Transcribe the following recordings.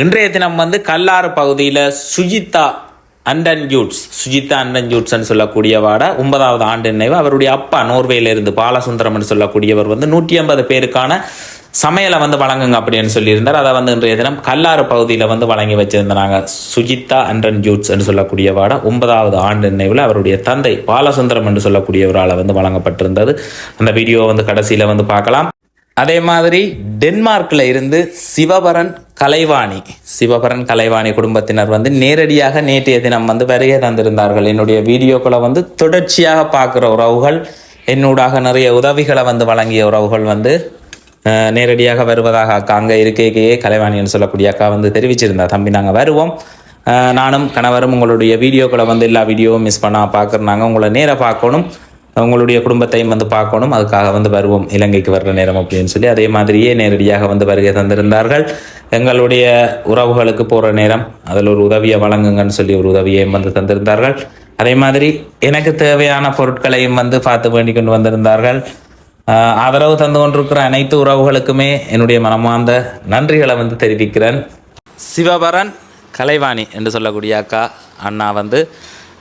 இன்றைய தினம் வந்து கல்லாறு பகுதியில் Sujitha Anton Judes Sujitha Anton ஜூட்ஸ்ன்னு சொல்லக்கூடியவாட ஒன்பதாவது ஆண்டு நினைவு. அவருடைய அப்பா நோர்வேலிருந்து பாலசுந்தரம்னு சொல்லக்கூடியவர் வந்து நூற்றி ஐம்பது பேருக்கான சமையலை வந்து வழங்குங்க அப்படின்னு சொல்லியிருந்தார். அதை வந்து இன்றைய தினம் கல்லாறு பகுதியில் வந்து வழங்கி வச்சிருந்தாங்க. சுஜிதா அண்டன் ஜூட்ஸ் என்று சொல்லக்கூடியவாட ஒன்பதாவது ஆண்டு நினைவில் அவருடைய தந்தை பாலசுந்தரம் என்று சொல்லக்கூடியவரால் வந்து வழங்கப்பட்டிருந்தது. அந்த வீடியோ வந்து கடைசியில் வந்து பார்க்கலாம். அதே மாதிரி டென்மார்க்கில் இருந்து சிவபரன் கலைவாணி. சிவபரன் கலைவாணி குடும்பத்தினர் வந்து நேரடியாக நேற்றைய தினம் வந்து வருகை தந்திருந்தார்கள். என்னுடைய வீடியோக்களை வந்து தொடர்ச்சியாக பார்க்குற உறவுகள் என்னூடாக நிறைய உதவிகளை வந்து வழங்கிய உறவுகள் வந்து நேரடியாக வருவதாக அக்கா அங்கே இருக்கையே கலைவாணின்னு சொல்லக்கூடிய அக்கா வந்து தெரிவிச்சிருந்தா. தம்பி நாங்கள் வருவோம். நானும் கணவரும் உங்களுடைய வீடியோக்களை வந்து எல்லா வீடியோவும் மிஸ் பண்ணால் பார்க்குறாங்க உங்களை நேராக பார்க்கணும். உங்களுடைய குடும்பத்தையும் வந்து பார்க்கணும். அதுக்காக வந்து வருவோம். இலங்கைக்கு வர்ற நேரம் அப்படின்னு சொல்லி. அதே மாதிரியே நேரடியாக வந்து வருகை தந்திருந்தார்கள். எங்களுடைய உறவுகளுக்கு போகிற நேரம். அதில் ஒரு உதவியை வழங்குங்கன்னு சொல்லி ஒரு உதவியையும் வந்து தந்திருந்தார்கள். அதே மாதிரி எனக்கு தேவையான பொருட்களையும் வந்து பார்த்து வேண்டிக் கொண்டு வந்திருந்தார்கள் ஆதரவு தந்து கொண்டிருக்கிற அனைத்து உறவுகளுக்குமே என்னுடைய மனமார்ந்த நன்றிகளை வந்து தெரிவிக்கிறேன். சிவபரன் கலைவாணி என்று சொல்லக்கூடிய அக்கா அண்ணா வந்து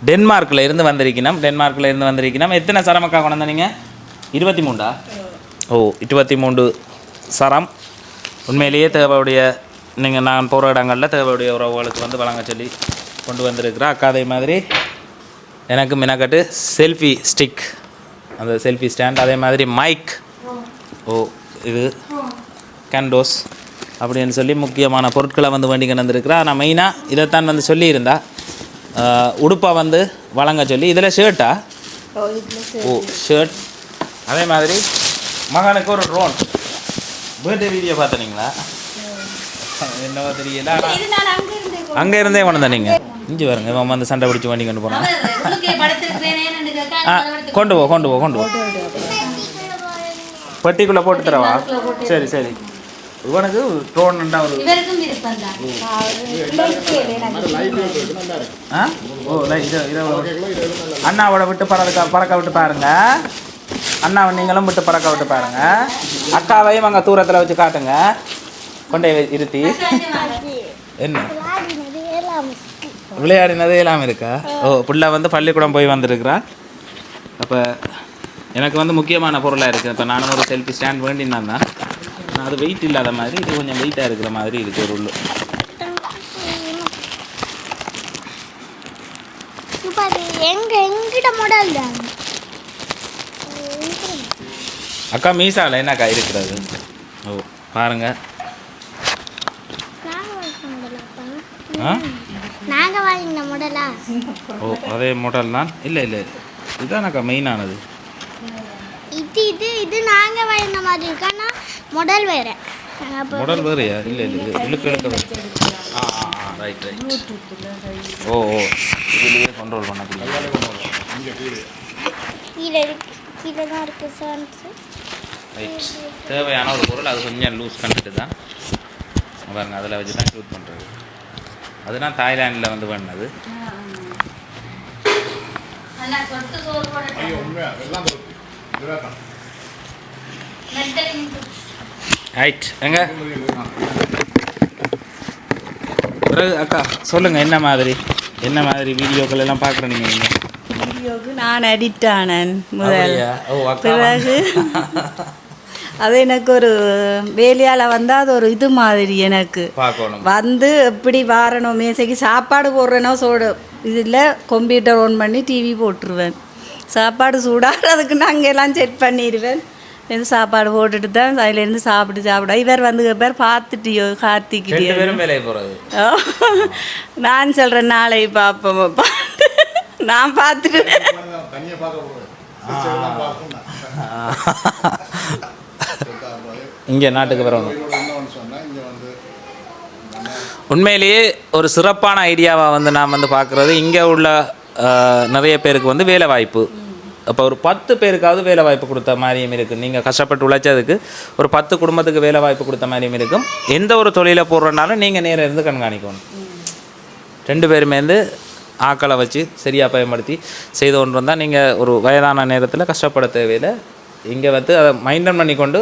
டென்மார்க்கில் இருந்து வந்திருக்கணும். டென்மார்க்கில் இருந்து வந்திருக்கணும். எத்தனை சரமக்கா கொண்டு வந்தீங்க? இருபத்தி மூண்டா ஓ இருபத்தி மூன்று சரம். உண்மையிலேயே தேவையுடைய நீங்கள் நான் போகிற இடங்களில் தேவையுடைய உறவுகளுக்கு வந்து வழங்க சொல்லி கொண்டு வந்திருக்கிறேன் அக்கா அதே மாதிரி எனக்கு மினக்கட்டு செல்ஃபி ஸ்டிக். அந்த செல்ஃபி ஸ்டாண்ட் அதே மாதிரி மைக். ஓ இது கேண்டோஸ் அப்படின்னு சொல்லி முக்கியமான பொருட்களை வந்து வேண்டிக்கிட்டு வந்திருக்கிறா. நான் மெயினாக இதைத்தான் வந்து சொல்லியிருந்தா. உடுப்பை வந்து வழங்க சொல்லி. இதில் ஷர்ட்டா ஓ ஷர்ட் அதே மாதிரி மகனுக்கு ஒரு ட்ரோன் பர்த்டே வீடியோ பார்த்தனீங்களா? என்னவோ தெரியல. அங்க இருந்து கொண்டு வந்தீங்க இஞ்சி வருங்க இவன் வந்து சண்டை பிடிச்சி வண்டி கொண்டு போனான். கொண்டு போ கொண்டு போ கொண்டு போ. பெட்டிக்குள்ளே போட்டு தரவா? சரி சரி. இவனுக்கு ட்ரோன்ண்டா ஒரு ஓ. இதை அண்ணாவோட விட்டு பறக்க பறக்க விட்டு பாருங்க. அண்ணாவை நீங்களும் விட்டு பறக்க விட்டு பாருங்க. அக்காவையும் அங்கே தூரத்தில் வச்சு காட்டுங்க. கொண்டே இருத்தி. என்ன? விளையாடினதே எல்லாம் இருக்கா? ஓ புள்ள வந்து பள்ளிக்கூடம் போய் வந்திருக்கிறா. அப்போ எனக்கு வந்து முக்கியமான பொருளாக இருக்குது இப்போ நானும் ஒரு செல்ஃபி ஸ்டாண்ட் வேண்டினான் தான் அது வெயிட் இல்லாத மாதிரி இது கொஞ்சம் வெயிட்டாக இருக்கிற மாதிரி இருக்குது தான். அக்கா மீசாவில் என்னக்கா இருக்கிறது? ஓ பாருங்க. ஓ அதே மாடல் தான்? இல்லை இல்லை இதுதானக்கா மெயினானது இது இது இது நாங்க வாங்கின மாதிரி இருக்கு? மாடல் வேற. மாடல் வேறையா? இல்லை இல்லை இழுக்க இழுக்க. ஆ ஆ ஆ ரைட் ரைட் ஓ ஓ. இதுலேயே கண்ட்ரோல் பண்ணக்கூடிய. கீழே இருக்கு கீழே தான் இருக்கு சான்ஸ் ரைட் தேவையான ஒரு பொருள் அது கொஞ்சம் லூஸ் பண்ணிட்டு தான். பாருங்க அதில் வச்சு தான் ஷூட் பண்ணுறது அதுதான் தாய்லாண்டில் வந்து பண்ணது. சோறு போடட்டும் மெட்டல் ரைட் எங்க? பிறகு அக்கா சொல்லுங்கள் என்ன மாதிரி? என்ன மாதிரி வீடியோக்கள் எல்லாம் பார்க்குற நீங்கள் நீங்கள் வீடியோக்கு நான் எடிட் ஆனேன் முதல். பிறகு அது எனக்கு ஒரு வேலையால் வந்து அது ஒரு இது மாதிரி எனக்கு. வந்து எப்படி வாரணும் மேசைக்கு சாப்பாடு போடுறேனோ சோடு. இதில் கம்ப்யூட்டர் ஆன் பண்ணி டிவி போட்டுருவேன். சாப்பாடு சூடாகிறதுக்கு நாங்கள் எல்லாம் செட் பண்ணிடுவேன். இருந்து சாப்பாடு போட்டுட்டு தான் அதுலேருந்து சாப்பிட்டு சாப்பிட. இவர் வந்து பேர் பார்த்துட்டியோ கார்த்திக்கிட்டே ரெண்டு பேரும் வேலையை போகிறது நான் சொல்கிறேன் நாளை பார்ப்போம் நான் பார்த்துட்டு இங்கே நாட்டுக்கு வரணும் உண்மையிலேயே ஒரு சிறப்பான ஐடியாவை வந்து நான் வந்து பார்க்குறது. இங்கே உள்ள நிறைய பேருக்கு வந்து வேலை வாய்ப்பு. அப்போ ஒரு பத்து பேருக்காவது வேலை வாய்ப்பு கொடுத்த மாதிரியும் இருக்குது நீங்கள் கஷ்டப்பட்டு உழைச்சதுக்கு ஒரு பத்து குடும்பத்துக்கு வேலை வாய்ப்பு கொடுத்த மாதிரியும் இருக்கும். எந்த ஒரு தொழிலை போடுறனாலும் நீங்கள் நேரம் இருந்து கண்காணிக்கணும். ரெண்டு பேருமே இருந்து ஆக்களை வச்சு சரியாக பயன்படுத்தி செய்து கொண்டு வந்தால் நீங்கள் ஒரு வயதான நேரத்தில் கஷ்டப்பட தேவையில்லை. இங்கே வந்து அதை மைண்டன் பண்ணி கொண்டு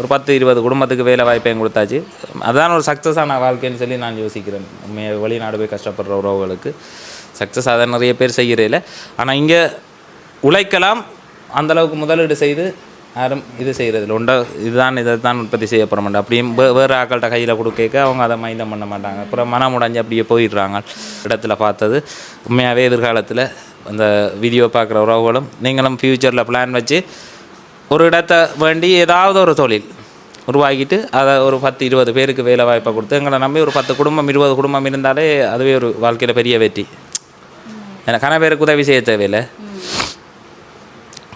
ஒரு பத்து இருபது குடும்பத்துக்கு வேலை வாய்ப்பையும் கொடுத்தாச்சு. அதான் ஒரு சக்ஸஸான வாழ்க்கைன்னு சொல்லி நான் யோசிக்கிறேன். உண்மையை வெளிநாடு போய் கஷ்டப்படுற உறவுகளுக்கு சக்ஸஸ் அதை நிறைய பேர் செய்கிறதில்ல ஆனால் இங்கே உழைக்கலாம். அந்த அளவுக்கு முதலீடு செய்து யாரும் இது செய்கிறதில்ல உண்டா இதுதான் இதை தான் உற்பத்தி செய்ய போகிற மாட்டேன் அப்படியும் வே வேறு ஆக்கள்கிட்ட கையில் கொடுக்க அவங்க அதை மைண்டம் பண்ண மாட்டாங்க. அப்புறம் மனம் உடஞ்சி அப்படியே போயிடுறாங்க. இடத்துல பார்த்தது உண்மையாகவே எதிர்காலத்தில் அந்த வீடியோ பார்க்குற உறவுகளும் நீங்களும் ஃப்யூச்சரில் பிளான் வச்சு ஒரு இடத்த வேண்டி ஏதாவது ஒரு தொழில் உருவாக்கிட்டு அதை ஒரு பத்து இருபது பேருக்கு வேலை வாய்ப்பை கொடுத்து எங்களை நம்பி ஒரு பத்து குடும்பம் இருபது குடும்பம் இருந்தாலே அதுவே ஒரு வாழ்க்கையில் பெரிய வெற்றி. எனக்கு கன பேருக்கு உதவி செய்ய தேவையில்லை.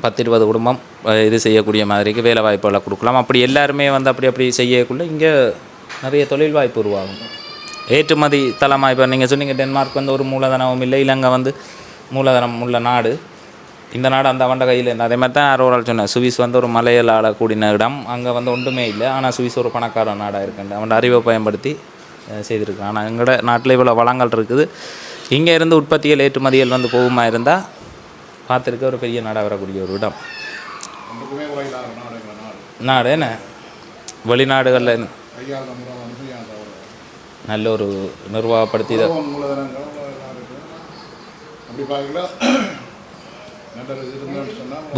பத்து இருபது குடும்பம் இது செய்யக்கூடிய மாதிரிக்கு வேலை வாய்ப்புகளை கொடுக்கலாம். அப்படி எல்லாருமே வந்து அப்படி அப்படி செய்யக்குள்ள இங்கே நிறைய தொழில் வாய்ப்பு உருவாகும். ஏற்றுமதி தளமாக இப்போ நீங்கள் சொன்னீங்க டென்மார்க் வந்து ஒரு மூலதனமும் இல்லை இலங்கை வந்து மூலதனம் உள்ள நாடு. இந்த நாடு அந்த அவண்ட கையில் இல்லை. அதே மாதிரி தான் யாரோ ஒரு ஆள் சொன்னேன் சுவிஸ் வந்து ஒரு மலையில் ஆளக்கூடிய இடம். அங்கே வந்து ஒன்றுமே இல்லை. ஆனால் சுவிஸ் ஒரு பணக்கார நாடாக இருக்குண்டு அவன் அறிவை பயன்படுத்தி செய்திருக்கான் ஆனால் எங்களோட நாட்டில் இவ்வளோ வளங்கள் இருக்குது. இங்கே இருந்து உற்பத்தியல் ஏற்றுமதிகள் வந்து போகுமா இருந்தால் பார்த்துருக்க ஒரு பெரிய நாடாக வரக்கூடிய ஒரு இடம். நாடு என்ன? வெளிநாடுகளில் நல்ல ஒரு நிர்வாகப்படுத்தி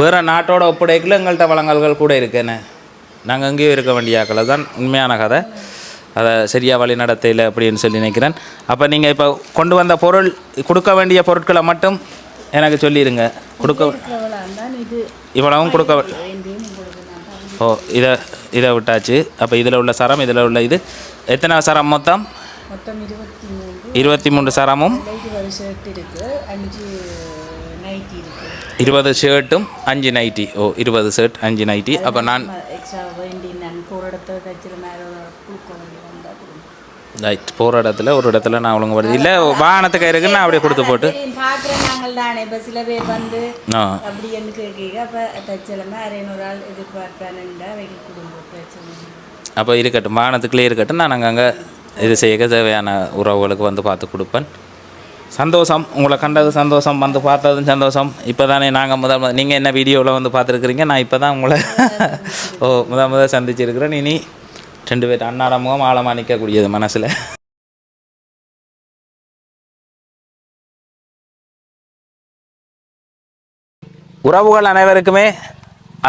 வேறு நாட்டோட ஒப்படைக்கல எங்கள்கிட்ட வளங்கல்கள் கூட இருக்குன்னு நாங்கள் எங்கேயும் இருக்க வேண்டிய ஆக்களை. தான் உண்மையான கதை. அதை சரியாக வழி நடத்தையில் அப்படின்னு சொல்லி நினைக்கிறேன். அப்போ நீங்கள் இப்போ கொண்டு வந்த பொருள் கொடுக்க வேண்டிய பொருட்களை மட்டும் எனக்கு சொல்லிடுங்க கொடுக்க இவ்வளவும் கொடுக்க ஓ இதை இதை விட்டாச்சு. அப்போ இதில் உள்ள சரம் இதில் உள்ள இது. எத்தனை சரம் மொத்தம்? இருபத்தி மூன்று. சரமும். இருபது ஷர்ட்டும் அஞ்சு நைட்டி ஓ இருபது ஷர்ட் அஞ்சு நைட்டி அப்போ நான் எக்ஸ்ட்ரா வேண்டி நான் போகிற இடத்த தச்சில் மேலே கொடுக்க வேண்டி வந்தால் கொடுங்க ரைட் போகிற இடத்துல ஒரு இடத்துல நான் ஒழுங்கு வருது இல்லை வாகனத்துக்கு இருக்குன்னு நான் அப்படியே கொடுத்து போட்டு. பார்க்குறேன் நாங்கள் தானே. இப்போ சில பேர் வந்து ஆ. அப்படி எனக்கு கேட்க அப்போ தச்சலமே அரைநூறு ஆள் எதிர்பார்ப்பானுண்டா வெடி குடும்ப பிரச்சனை. அப்போ இருக்கட்டும் வாகனத்துக்குள்ளே இருக்கட்டும் நான் அங்கங்கே இது செய்ய தேவையான உறவுகளுக்கு வந்து பார்த்து கொடுப்பேன். சந்தோஷம். உங்களை கண்டது சந்தோஷம் வந்து பார்த்ததும் சந்தோஷம். இப்போ தானே நாங்கள் முதல் முதல் நீங்கள் என்ன வீடியோவில் வந்து பார்த்துருக்குறீங்க? நான் இப்போ தான் உங்களை ஓ முதல் முதல் சந்திச்சிருக்கிறேன். இனி ரெண்டு பேர் அன்னாட முகம் ஆழமாக நிற்கக்கூடியது மனசில். உறவுகள் அனைவருக்குமே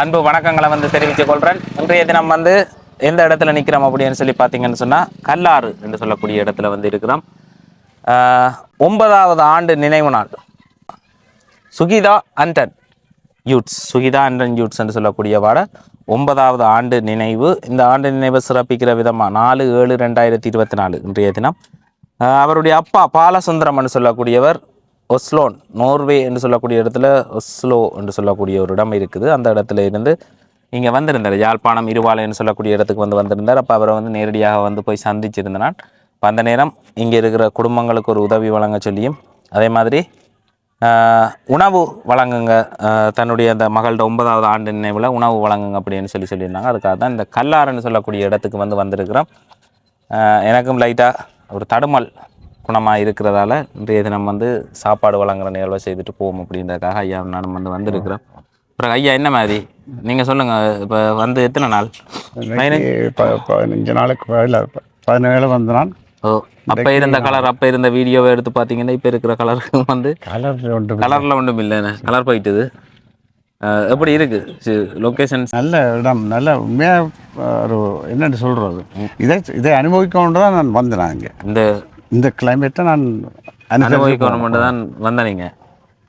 அன்பு வணக்கங்களை வந்து தெரிவித்துக் கொள்கிறேன் இன்றைய தினம் வந்து எந்த இடத்துல நிற்கிறோம் அப்படின்னு சொல்லி பார்த்தீங்கன்னு சொன்னால் கல்லாறு என்று சொல்லக்கூடிய இடத்துல வந்து இருக்கிறோம். ஆஹ், ஒன்பதாவது ஆண்டு நினைவு நாள். Sugitha Anton Judes Sugitha Anton Judes என்று சொல்லக்கூடிய வாட ஒன்பதாவது ஆண்டு நினைவு. இந்த ஆண்டு நினைவு சிறப்பிக்கிற விதமாக நாலு ஏழு ரெண்டாயிரத்தி இருபத்தி நாலு இன்றைய தினம். அவருடைய அப்பா பாலசுந்தரம் என்று சொல்லக்கூடியவர் ஒஸ்லோன் நோர்வே என்று சொல்லக்கூடிய இடத்துல ஒஸ்லோ என்று சொல்லக்கூடிய ஒரு இடம் இருக்குது. அந்த இடத்துல இருந்து இங்கே வந்திருந்தார். யாழ்ப்பாணம் இருவாலைன்னு சொல்லக்கூடிய இடத்துக்கு வந்து வந்திருந்தார். அப்போ அவரை வந்து நேரடியாக வந்து போய் சந்திச்சிருந்தனான் அந்த நேரம் இங்கே இருக்கிற குடும்பங்களுக்கு ஒரு உதவி வழங்க சொல்லியும் அதே மாதிரி உணவு வழங்குங்க. தன்னுடைய அந்த மகள்கிட்ட ஒன்பதாவது ஆண்டு நினைவில் உணவு வழங்குங்க அப்படின்னு சொல்லி சொல்லியிருந்தாங்க. அதுக்காக தான் இந்த கல்லாறுன்னு சொல்லக்கூடிய இடத்துக்கு வந்து வந்திருக்கிறோம். எனக்கும் லைட்டாக ஒரு தடுமல் குணமாக இருக்கிறதால இன்றைய தினம் வந்து சாப்பாடு வழங்குற நிகழ்வை செய்துட்டு போவோம் அப்படின்றதுக்காக ஐயா நானும் வந்து வந்திருக்கிறோம். அப்புறம் ஐயா என்ன மாதிரி? நீங்கள் சொல்லுங்கள் இப்போ வந்து எத்தனை நாள்? பதினஞ்சு நாளுக்கு பதினேழு வந்த நாள். ஓ அப்போ இருந்த கலர் அப்போ இருந்த வீடியோவை எடுத்து பார்த்தீங்கன்னா இப்போ இருக்கிற கலருக்கு வந்து கலர் ஒன்று கலரில் ஒன்றும் இல்லைண்ணே கலர் போயிட்டுது. எப்படி இருக்கு? லொக்கேஷன்ஸ் நல்ல இடம் நல்ல உண்மையாக ஒரு என்னென்னு சொல்கிறது இதை இதை அனுபவிக்கணும் தான் நான் வந்தேன் இங்கே. இந்த இந்த கிளைமேட்டை நான் அனுபவிக்க அனுபவிக்கணும் தான் வந்தனீங்க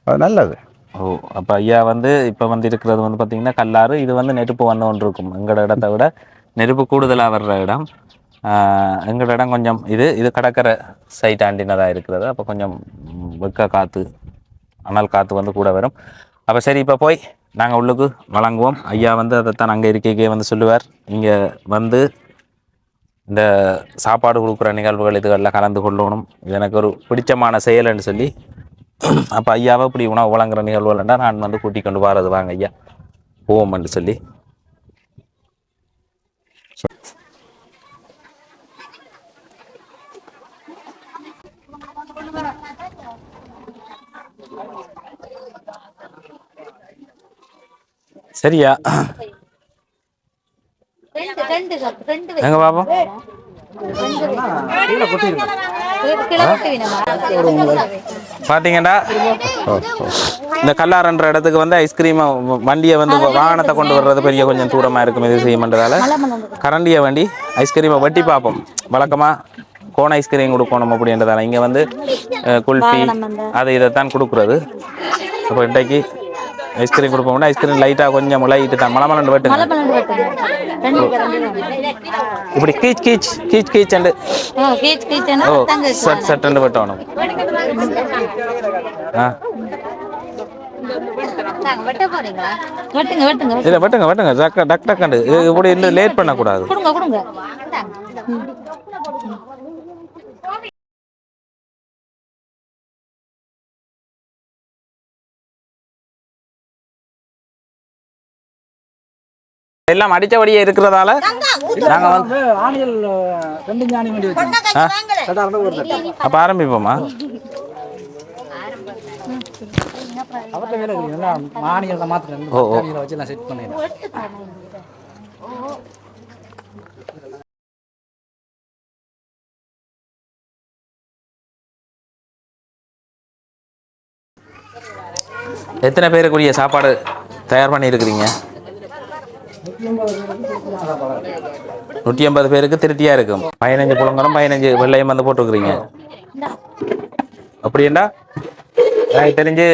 அது நல்லது. ஓ அப்போ ஐயா வந்து இப்போ வந்து இருக்கிறது வந்து பார்த்தீங்கன்னா கல்லாறு இது வந்து நெருப்பு வந்து ஒன்று இருக்கும். எங்களோட இடத்த விட நெருப்பு கூடுதலாக வர்ற இடம். எங்களோட இடம் கொஞ்சம் இது இது கடற்கரை சைட் ஆண்டினதாக இருக்கிறது. அப்போ கொஞ்சம் வெக்க காற்று அனல் காற்று வந்து கூட வரும். அப்போ சரி இப்போ போய் நாங்கள் உள்ளுக்கு வழங்குவோம். ஐயா வந்து அதைத்தான் அங்கே இருக்கைக்கே வந்து சொல்லுவார். இங்கே வந்து இந்த சாப்பாடு கொடுக்குற நிகழ்வுகள் இதுகளில் கலந்து கொள்ளணும். இது எனக்கு ஒரு பிடிச்சமான செயல்னு சொல்லி. அப்போ ஐயாவை இப்படி உணவு வழங்குற நிகழ்வுகள்ண்டா நான் வந்து கூட்டிக் கொண்டு வரது வாங்க ஐயா. போவோம்னு சொல்லி. சரியா? எங்க பாப்போம் பாத்தீங்கன்னா இந்த கல்லாரன்ற இடத்துக்கு வந்து ஐஸ்கிரீம் வண்டியை வந்து வாகனத்தை கொண்டு வர்றது பெரிய கொஞ்சம் தூரமா இருக்கும் இது செய்யமன்றதால. கரண்டியை வண்டி ஐஸ்கிரீமை வெட்டி பார்ப்போம். வழக்கமா கோன் ஐஸ்கிரீம் கொடுக்கணும் அப்படின்றதால. இங்க வந்து குல்ஃபி அது இதைத்தான் கொடுக்குறது. அப்போ இன்றைக்கு ஐஸ்கிரீம் கொடுப்போம்னா ஐஸ்கிரீம் லைட்டாக கொஞ்சம் லைட்டு தான். மலை மலண்டு வெட்டுங்க. இப்படி கீச் கீச் கீச் கீச் and O Chhath Chhath and வெட்டணும். ஆ. வெட்ட இல்லை வெட்டுங்க வெட்டுங்க டக் டக் இது இப்படி இன்னும் லேட் பண்ணக்கூடாது. எல்லாம் அடிச்சபடியே இருக்கிறதால நாங்கள் வந்து ஆணிகள் ரெண்டு ஞானி வண்டி வச்சு அப்போ ஆரம்பிப்போமா? அவர்கிட்ட வேலை இருக்குது எல்லாம் மானிகள் தான் மாத்திரம் ஓ, ஓ. வச்சு நான் செட் பண்ணிடுறேன். எத்தனை பேருக்குரிய சாப்பாடு தயார் பண்ணியிருக்கிறீங்க? நூற்றி ஐம்பது பேருக்கு திருட்டியா இருக்கும். பதினஞ்சு புலங்கலும் பதினஞ்சு வெள்ளையும் வந்து போட்டிருக்கிறீங்க. அப்படின்னா எனக்கு தெரிஞ்சு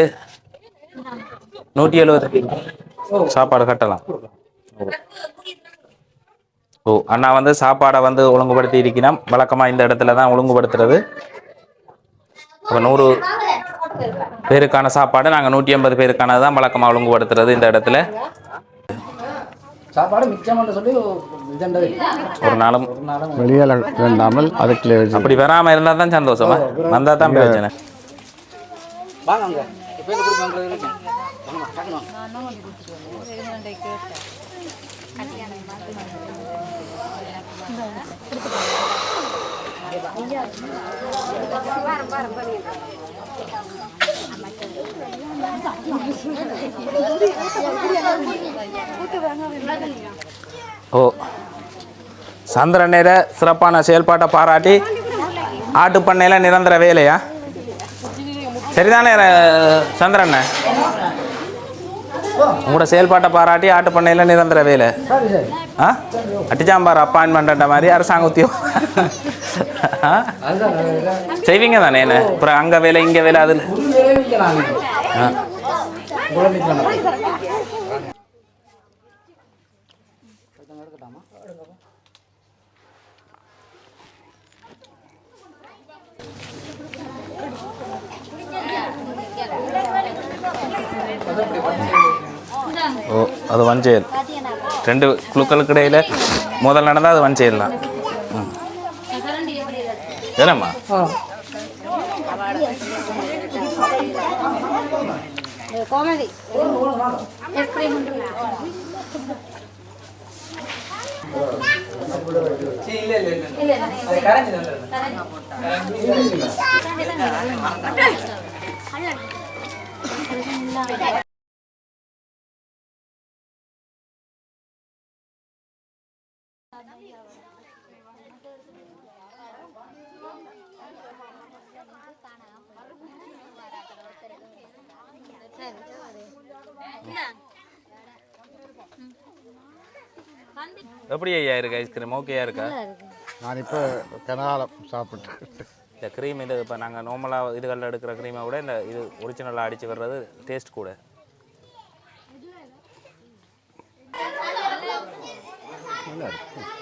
நூற்றி எழுபது சாப்பாடு கட்டலாம். ஓ அண்ணா வந்து சாப்பாடை வந்து ஒழுங்குபடுத்தி இருக்கணும் வழக்கமாக இந்த இடத்துல தான் ஒழுங்குபடுத்துறது. அப்போ நூறு பேருக்கான சாப்பாடு நாங்கள் நூற்றி ஐம்பது பேருக்கானது தான் வழக்கமாக ஒழுங்குபடுத்துறது இந்த இடத்துல. சாப்பாடு மிச்சம்னு சொல்லி ஒரு நாளும் வெளியில் வேண்டாமல் அதுக்குள்ளே அப்படி வராமல் இருந்தால் தான் சந்தோஷமா வந்தால் தான் பிரச்சனை வாங்க எது கொடுப்பாங்க ஓ. சந்திரன் நேர சிறப்பான செயல்பாட்டை பாராட்டி ஆட்டு பண்ணையில் நிரந்தர வேலையா? சரிதானே ர- சந்திரண்ண உங்களோட செயல்பாட்டை பாராட்டி ஆட்டு பண்ணையில் நிரந்தர வேலை. ஆ? அட்டிச்சாம்பார் அப்பாயின்மெண்ட்ன்ற மாதிரி அரசாங்க உத்தியோகம். செய்வீங்க தானே என்ன? அப்புறம் அங்கே வேலை இங்கே வேலை அதில்? ஆ. ஓ அது வஞ்செயல் ரெண்டு குழுக்களுக்கு இடையில முதல் நடந்தால் அது வஞ்செயல் தான். ம். ஏனம்மா கோமதி ஐஸ்கிரீம் எப்படி ஐயா இருக்கு ஐஸ்கிரீம் ஓகேயா இருக்கா? நான் இப்போ கனகாலம் சாப்பிட்டேன் இந்த க்ரீம் இது இப்போ நாங்கள் நார்மலாக இதுகளில் எடுக்கிற க்ரீமை விட இந்த இது ஒரிஜினலாக அடித்து வர்றது டேஸ்ட் கூட.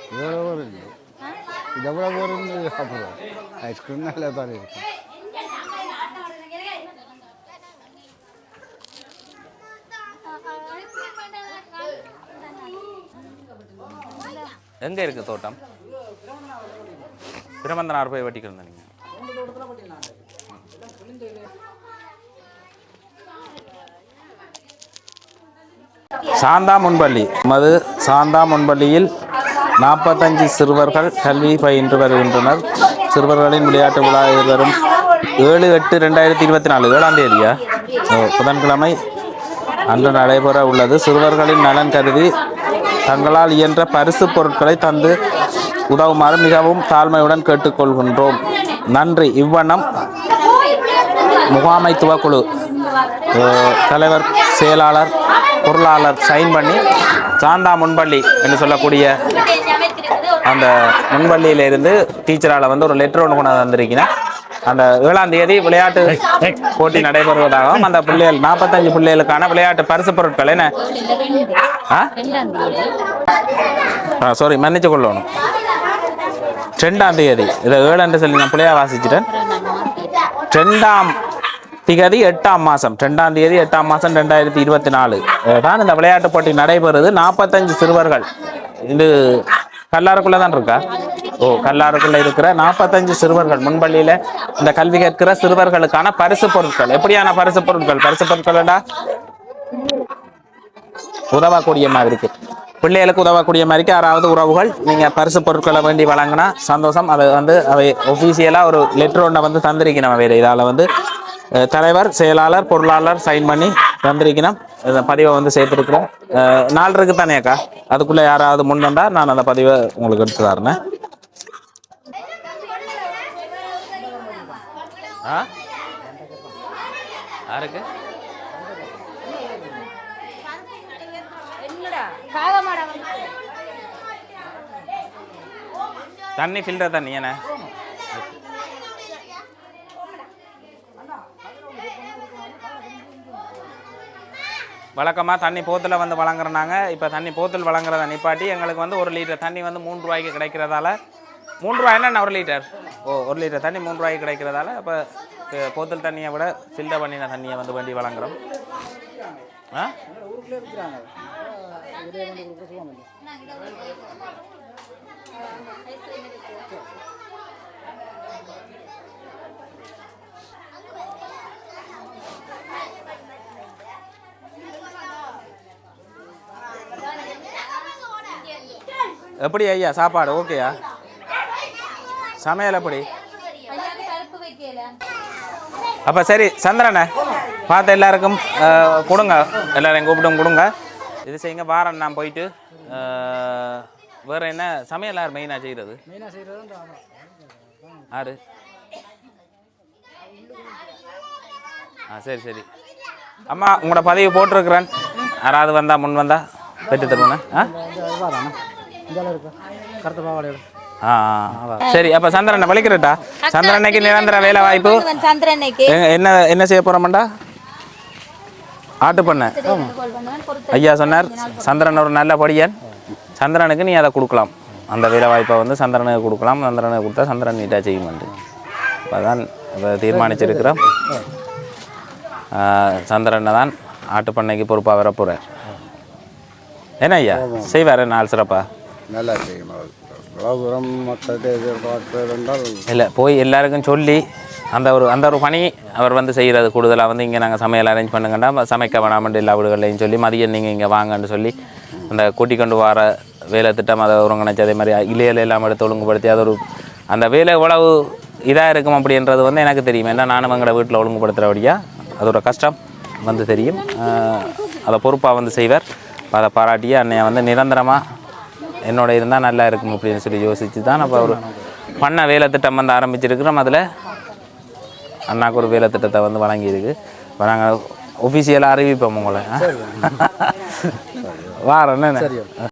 இவ்வளோ ஒரு இல்லை இது எவ்வளோ ஒரு ஐஸ்கிரீம் நல்லா தான் இருக்கும் எங்கே இருக்குது தோட்டம்? பிரமந்தனார் போய் வெட்டிக்கிட்டு நீங்கள் சாந்தா முன்பள்ளி. மது சாந்தா முன்பள்ளியில் நாற்பத்தஞ்சு சிறுவர்கள் கல்வி பயின்று வருகின்றனர். சிறுவர்களின் விளையாட்டு விழா எதிர்வரும் ஏழு எட்டு ரெண்டாயிரத்தி இருபத்தி நாலு ஏழாம் தேதியா? புதன்கிழமை அன்று நடைபெற உள்ளது. சிறுவர்களின் நலன் கருதி தங்களால் இயன்ற பரிசு பொருட்களை தந்து உதவுமாறு மிகவும் தாழ்மையுடன் கேட்டுக்கொள்கின்றோம். நன்றி. இவ்வண்ணம் முகாமைத்துவ குழு தலைவர் செயலாளர் பொருளாளர் சைன் பண்ணி சாந்தா முன்பள்ளி என்று சொல்லக்கூடிய அந்த முன்பள்ளியிலிருந்து டீச்சரால் வந்து ஒரு லெட்டர் ஒன்று கொண்டு வந்திருக்கிறேன் அந்த ஏழாம் தேதி விளையாட்டு போட்டி நடைபெறுவதாகவும் அந்த பிள்ளைகள் நாற்பத்தஞ்சு பிள்ளைகளுக்கான விளையாட்டு பரிசு பொருட்கள் என்ன சாரி மன்னிச்சு கொள்ளணும். ரெண்டாம் தேதி. இதை ஏழு சொல்லி நான் பிள்ளையா வாசிச்சிட்டேன். ரெண்டாம் திகதி எட்டாம் மாதம் ரெண்டாம் தேதி எட்டாம் மாதம் ரெண்டாயிரத்தி இருபத்தி நாலு. தான் இந்த விளையாட்டு போட்டி நடைபெறுது. நாற்பத்தஞ்சு சிறுவர்கள். இது கல்லாருக்குள்ள தான் இருக்கா? ஓ கல்லாருக்குள்ள இருக்கிற நாற்பத்தஞ்சு சிறுவர்கள் முன்பள்ளியில இந்த கல்வி கற்கிற சிறுவர்களுக்கான பரிசு பொருட்கள். எப்படியான பரிசு பொருட்கள்? பரிசு பொருட்கள்டா உதவக்கூடிய மாதிரி. இருக்கு பிள்ளைகளுக்கு உதவக்கூடிய மாதிரிக்கு யாராவது உறவுகள் நீங்கள் பரிசு பொருட்களை வேண்டி வழங்கினா சந்தோஷம். அதை வந்து அவை ஒஃபீஷியலாக ஒரு லெட்டர் ஒன்றை வந்து தந்திருக்கணும். வேறு இதால் வந்து தலைவர் செயலாளர் பொருளாளர் சைன் பண்ணி தந்திருக்கணும். இந்த பதிவை வந்து சேர்த்துருக்குறோம் நாலு நாள் இருக்கு தானே அக்கா? அதுக்குள்ளே யாராவது முன் வந்தால் நான் அந்த பதிவை உங்களுக்கு எடுத்து தரேன். ஆ? யாருக்கு? தண்ணி ஃபில்டர் தண்ணி என்ன? வழக்கமாக தண்ணி போத்தில் வந்து வழங்குறாங்க இப்போ தண்ணி போத்தில் வழங்குறத நிப்பாட்டி எங்களுக்கு வந்து ஒரு லிட்டர் தண்ணி வந்து மூணு ரூபாய்க்கு கிடைக்கிறதால மூணு ரூபாய் என்ன ஒரு லிட்டர் ஓ ஒரு லிட்டர் தண்ணி மூணு ரூபாய்க்கு கிடைக்கிறதால இப்போ போத்தல் தண்ணியை விட ஃபில்டர் பண்ணின தண்ணியை வந்து வேண்டி வழங்குறோம். ஆ? எப்படி ஐயா சாப்பாடு ஓகேயா? சமையல் எப்படி? அப்போ சரி சந்திரனே பார்த்து எல்லாருக்கும் கொடுங்க. எல்லாரையும் கூப்பிட்டும் கொடுங்க. இது செய்யுங்க வாரம் நான் போயிட்டு வேற என்ன சமையல் யார் மெயினாக செய்கிறது யாரு? ஆ சரி சரி. அம்மா உங்களோட பதிவு போட்டிருக்கிறேன். யாராவது வந்தா முன் வந்தா பெற்று தருவேண்ணே ஆ? சரி அப்ப சந்திரனை வலிக்கிறட்டா சந்திரனைக்கு நிரந்தர வேலை வாய்ப்பு. என்ன என்ன செய்ய போறோம்டா ஆட்டு பண்ண ஐயா சொன்னார் சந்திரன் ஒரு நல்ல படியன். சந்திரனுக்கு நீ அதை கொடுக்கலாம். அந்த வேலை வாய்ப்பை வந்து சந்திரனுக்கு கொடுக்கலாம். சந்திரனுக்கு கொடுத்தா சந்திரன் நீட்டாக செய்யுமாண்டு அதான் இப்போ தீர்மானிச்சிருக்கிறோம். சந்திரனை தான் ஆட்டு பண்ணைக்கு பொறுப்பாக வர போகிறார் என்ன ஐயா? செய்வார் நாள் சிறப்பா? நல்லா செய்யும் தூரம் மக்கள்கிட்ட எதிர்பார்ப்பு என்றால் இல்லை போய் எல்லாருக்கும் சொல்லி அந்த ஒரு அந்த ஒரு பணி அவர் வந்து செய்கிறது கூடுதலாக வந்து இங்கே நாங்கள் சமையல் அரேஞ்ச் பண்ணுங்கன்னா சமைக்க வேணாமட்டு எல்லா வீடுகள்லையும் சொல்லி மதியம் நீங்கள் இங்கே வாங்கன்னு சொல்லி அந்த கூட்டி கொண்டு வர வேலை திட்டம் அதை ஒருங்கிணைச்சு அதே மாதிரி இலையில எல்லாம் எடுத்து ஒழுங்குபடுத்தி அது ஒரு அந்த வேலை எவ்வளவு இதாக இருக்கும் அப்படின்றது வந்து எனக்கு தெரியும். ஏன்னா நானும் எங்களோட வீட்டில் ஒழுங்குபடுத்துகிறபடியா அதோட கஷ்டம் வந்து தெரியும். அதை பொறுப்பாக வந்து செய்வார். அதை பாராட்டியே அன்னையை வந்து நிரந்தரமாக என்னோட இருந்தால் நல்லா இருக்கும் அப்படின்னு சொல்லி யோசிச்சு தான் அப்போ ஒரு பண்ண வேலை திட்டம் வந்து ஆரம்பிச்சிருக்கிறோம். அதில் அண்ணாக்கு ஒரு வேலை திட்டத்தை வந்து வழங்கியிருக்கு. இப்போ நாங்கள் ஒஃபிஷியலாக அறிவிப்போம் உங்களை. வாரேன் என்ன